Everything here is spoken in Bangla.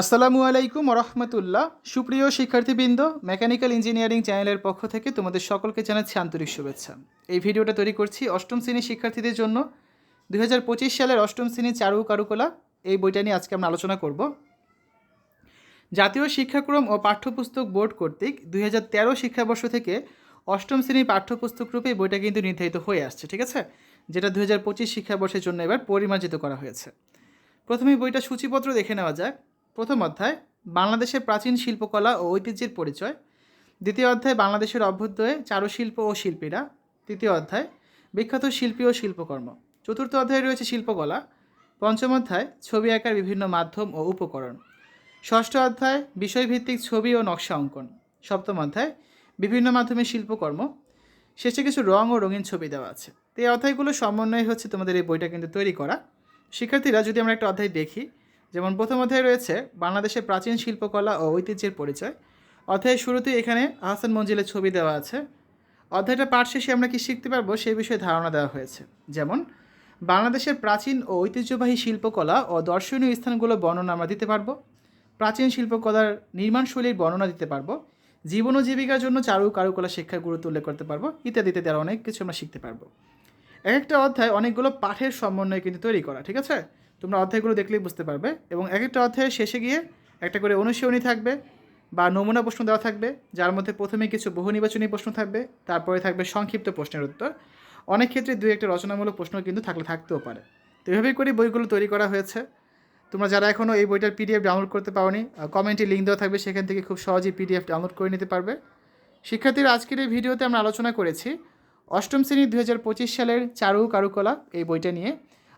আসসালামু আলাইকুম রহমতুল্লাহ সুপ্রিয় শিক্ষার্থীবৃন্দ, মেকানিক্যাল ইঞ্জিনিয়ারিং চ্যানেলের পক্ষ থেকে তোমাদের সকলকে জানাচ্ছি আন্তরিক শুভেচ্ছা। এই ভিডিওটা তৈরি করছি অষ্টম শ্রেণির শিক্ষার্থীদের জন্য। দু হাজার পঁচিশ সালের অষ্টম শ্রেণির চারু কারুকলা, এই বইটা নিয়ে আজকে আমরা আলোচনা করব। জাতীয় শিক্ষাক্রম ও পাঠ্যপুস্তক বোর্ড কর্তৃক দুই হাজার তেরো শিক্ষাবর্ষ থেকে অষ্টম শ্রেণির পাঠ্যপুস্তক রূপে বইটা কিন্তু নির্ধারিত হয়ে আসছে, ঠিক আছে? যেটা দুই হাজার পঁচিশ শিক্ষাবর্ষের জন্য এবার পরিমার্জিত করা হয়েছে। প্রথমে বইটা সূচিপত্র দেখে নেওয়া যাক। প্রথম অধ্যায়, বাংলাদেশের প্রাচীন শিল্পকলা ও ঐতিহ্যের পরিচয়। দ্বিতীয় অধ্যায়, বাংলাদেশের অভ্যুদয়ে চারুশিল্প ও শিল্পীরা। তৃতীয় অধ্যায়, বিখ্যাত শিল্পী ও শিল্পকর্ম। চতুর্থ অধ্যায়ে রয়েছে শিল্পকলা। পঞ্চম অধ্যায়, ছবি আঁকার বিভিন্ন মাধ্যম ও উপকরণ। ষষ্ঠ অধ্যায়, বিষয়ভিত্তিক ছবি ও নকশা অঙ্কন। সপ্তম অধ্যায়, বিভিন্ন মাধ্যমে শিল্পকর্ম। শেষে কিছু রং ও রঙিন ছবি দেওয়া আছে। তো এই অধ্যায়গুলো সমন্বয় হচ্ছে তোমাদের এই বইটা কিন্তু তৈরি করা। শিক্ষার্থীরা, যদি আমরা একটা অধ্যায় দেখি যেমন প্রথম অধ্যায়ে রয়েছে, বাংলাদেশের প্রাচীন শিল্পকলা ও ঐতিহ্যের পরিচয়। অধ্যায়ের শুরুতেই এখানে আহসান মঞ্জিলের ছবি দেওয়া আছে। অধ্যায়টা পাঠ শেষে আমরা কী শিখতে পারব সেই বিষয়ে ধারণা দেওয়া হয়েছে। যেমন, বাংলাদেশের প্রাচীন ও ঐতিহ্যবাহী শিল্পকলা ও দর্শনীয় স্থানগুলো বর্ণনা আমরা দিতে পারব। প্রাচীন শিল্পকলার নির্মাণশৈলীর বর্ণনা দিতে পারব। জীবন ও জীবিকার জন্য চারু কারুকলা শিক্ষার গুরুত্ব উল্লেখ করতে পারব, ইত্যাদি ইত্যাদি আরও অনেক কিছু আমরা শিখতে পারব। এক একটা অধ্যায় অনেকগুলো পাঠের সমন্বয়ে কিন্তু তৈরি করা, ঠিক আছে? তোমরা অধ্যায়গুলো দেখলেই বুঝতে পারবে এবং এক একটা অধ্যায়ের শেষে গিয়ে একটা করে অনুশীলনী থাকবে বা নমুনা প্রশ্ন দেওয়া থাকবে, যার মধ্যে প্রথমে কিছু বহু নির্বাচনী প্রশ্ন থাকবে, তারপরে থাকবে সংক্ষিপ্ত প্রশ্নের উত্তর। অনেক ক্ষেত্রে দুই একটা রচনামূলক প্রশ্ন কিন্তু থাকলে থাকতেও পারে। তো এভাবেই করে বইগুলো তৈরি করা হয়েছে। তোমরা যারা এখনও এই বইটার পিডিএফ ডাউনলোড করতে পারোনি কমেন্টে লিঙ্ক দেওয়া থাকবে, সেখান থেকে খুব সহজেই পিডিএফ ডাউনলোড করে নিতে পারবে। শিক্ষার্থীরা আজকের এই ভিডিওতে আমরা আলোচনা করেছি অষ্টম শ্রেণি দু হাজার পঁচিশ সালের চারু কারুকলা এই বইটা নিয়ে।